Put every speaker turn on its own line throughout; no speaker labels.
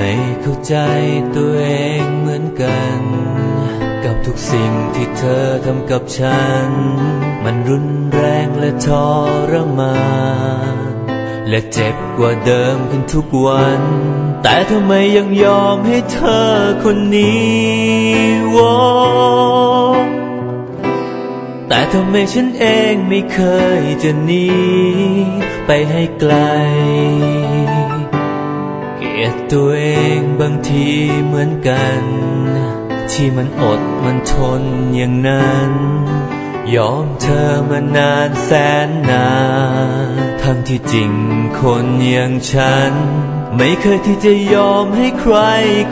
ไม่เข้าใจตัวเองเหมือนกัน กับทุกสิ่งที่เธอทำกับฉัน มันรุนแรงและทรมานและเจ็บกว่าเดิมขึ้นทุกวัน แต่ทำไมยังยอมให้เธอคนนี้วอแต่ทำไมฉันเองไม่เคยจะหนีไปให้ไกล ลียดตัวเองบางทีเหมือนกัน ที่มันอดมันทนอย่างนั้น ยอมเธอมานานแสนนานทั้งที่จริงคนอย่างฉัน ไม่เคยที่จะยอมให้ใคร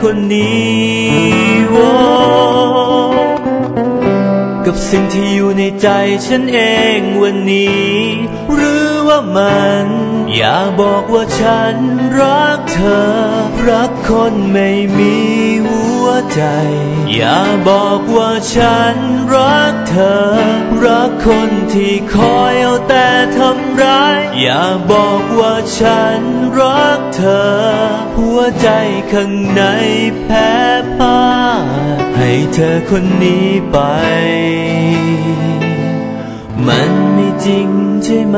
คนนี้วอกับสิ่งที่อยู่ในใจฉันเองวันนี้ หรือว่ามัน อย่าบอกว่าฉันรักเธอ รักคนไม่มีหัวใจ อย่าบอกว่าฉันรักเธอ รักคนที่คอยเอาแต่ทำร้าย อย่าบอกว่าฉันรักเธอ หัวใจข้างในแพ้พ่ายให้เธอคนนี้ไป มันไม่จริงใช่ไหม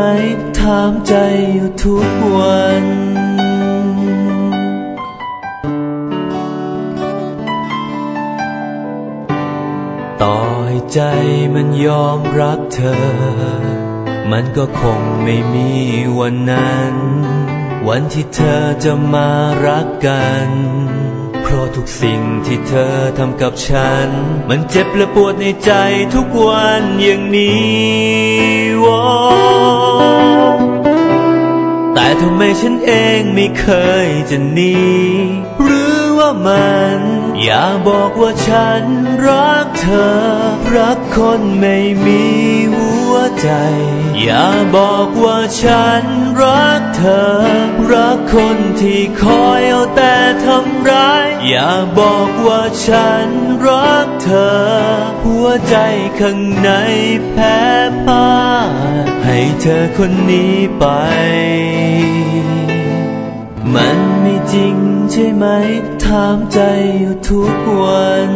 ถามใจอยู่ทุกวันต่อให้ใจมันยอมรักเธอ มันก็คงไม่มีวันนั้น วันที่เธอจะมารักกัน ราะทุกสิ่งที่เธอทำกับฉัน มันเจ็บและปวดในใจทุกวันอย่างนี้วอแต่ทำไมฉันเองไม่เคยจะหนีหรือว่ามัน อย่าบอกว่าฉันรักเธอ รักคนไม่มีหัวใจ อย่าบอกว่าฉันรักเธอ รักคนที่คอยเอาแต่ทำ อย่าบอกว่าฉันรักเธอ หัวใจข้างในแพ้พ่ายให้เธอคนนี้ไป มันไม่จริงใช่ไหม ถามใจอยู่ทุกวัน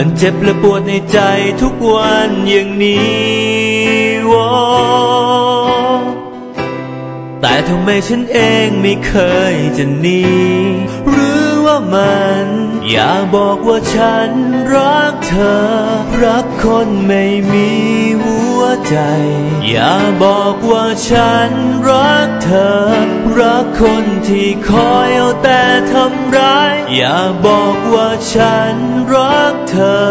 มันเจ็บและปวดในใจทุกวันอย่างนี้วอแต่ทำไมฉันเองไม่เคยจะหนีหรือว่ามัน อย่าบอกว่าฉันรักเธอ รักคนไม่มีหัว ใจ อย่าบอกว่าฉันรักเธอ รักคนที่คอยเอาแต่ทำร้าย อย่าบอกว่าฉันรักเธอ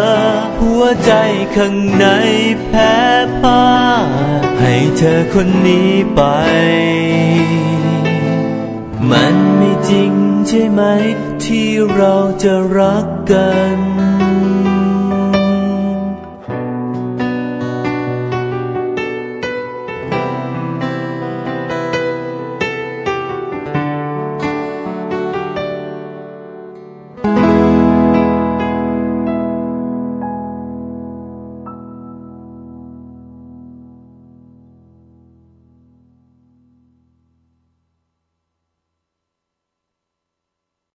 หัวใจข้างในแพ้พ่ายให้เธอคนนี้ไป มันไม่จริงใช่ไหม ที่เราจะรักกัน